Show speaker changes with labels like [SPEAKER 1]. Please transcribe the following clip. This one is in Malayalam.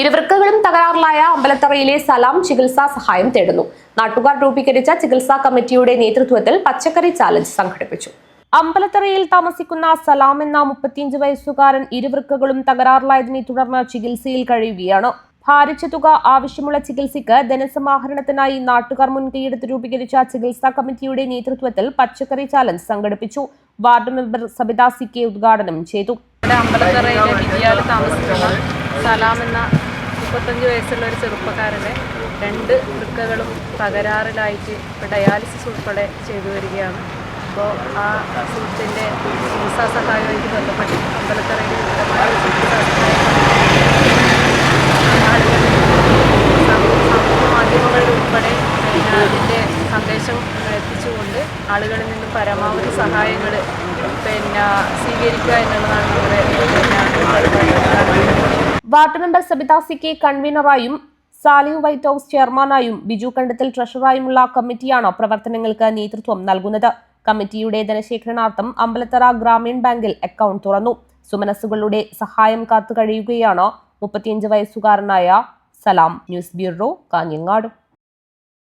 [SPEAKER 1] ഇരുവൃക്കകളും തകരാറിലായ അമ്പലത്തറയിലെ സലാം ചികിത്സാ സഹായം തേടുന്നു. നാട്ടുകാർ രൂപീകരിച്ച ചികിത്സാ കമ്മിറ്റിയുടെ നേതൃത്വത്തിൽ പച്ചക്കറി ചാലഞ്ച് സംഘടിപ്പിച്ചു. അമ്പലത്തറയിൽ താമസിക്കുന്ന സലാം എന്ന മുപ്പത്തിയഞ്ച് വയസ്സുകാരൻ ഇരുവൃക്കകളും തകരാറിലായതിനെ തുടർന്ന് ചികിത്സയിൽ കഴിയുകയാണ്. ഭാരിച്ച തുക ആവശ്യമുള്ള ചികിത്സയ്ക്ക് ധനസമാഹരണത്തിനായി നാട്ടുകാർ മുൻകൈയെടുത്ത് രൂപീകരിച്ച ചികിത്സാ കമ്മിറ്റിയുടെ നേതൃത്വത്തിൽ പച്ചക്കറി ചാലഞ്ച് സംഘടിപ്പിച്ചു. Ward member Sabitha C K ഉദ്ഘാടനം ചെയ്തു.
[SPEAKER 2] അമ്പലത്തറയിലെ താമസിക്കുന്ന സലാം എന്ന മുപ്പത്തഞ്ച് വയസ്സുള്ള ഒരു ചെറുപ്പക്കാരനെ രണ്ട് വൃക്കകളും തകരാറിലായിട്ട് ഡയാലിസിസ് ഉൾപ്പെടെ ചെയ്തു വരികയാണ്. അപ്പോൾ ആ സുഹൃത്തിന്റെ ചികിത്സാ സഹായമായിട്ട് ബന്ധപ്പെട്ട് അമ്പലത്തറയിൽ ഉൾപ്പെടെ അതിന്റെ സന്ദേശം എത്തിച്ചുകൊണ്ട് ആളുകളിൽ നിന്നും പരമാവധി സഹായങ്ങൾ പിന്നെ സ്വീകരിക്കുക എന്നുള്ളതാണ് നമ്മുടെ പിന്നെ
[SPEAKER 1] ward member Sabitha C K കൺവീനറായും Salih white house ചെയർമാനായും ബിജു കണ്ടത്തിൽ ട്രഷറായുമുള്ള കമ്മിറ്റിയാണ് പ്രവർത്തനങ്ങൾക്ക് നേതൃത്വം നൽകുന്നത്. കമ്മിറ്റിയുടെ ധനശേഖരണാർത്ഥം അമ്പലത്തറ ഗ്രാമീൺ ബാങ്കിൽ അക്കൗണ്ട് തുറന്നു. സുമനസ്സുകളുടെ സഹായം കാത്തു കഴിയുകയാണ് മുപ്പത്തിയഞ്ച് വയസ്സുകാരനായ സലാം. News bureau Kanhangad.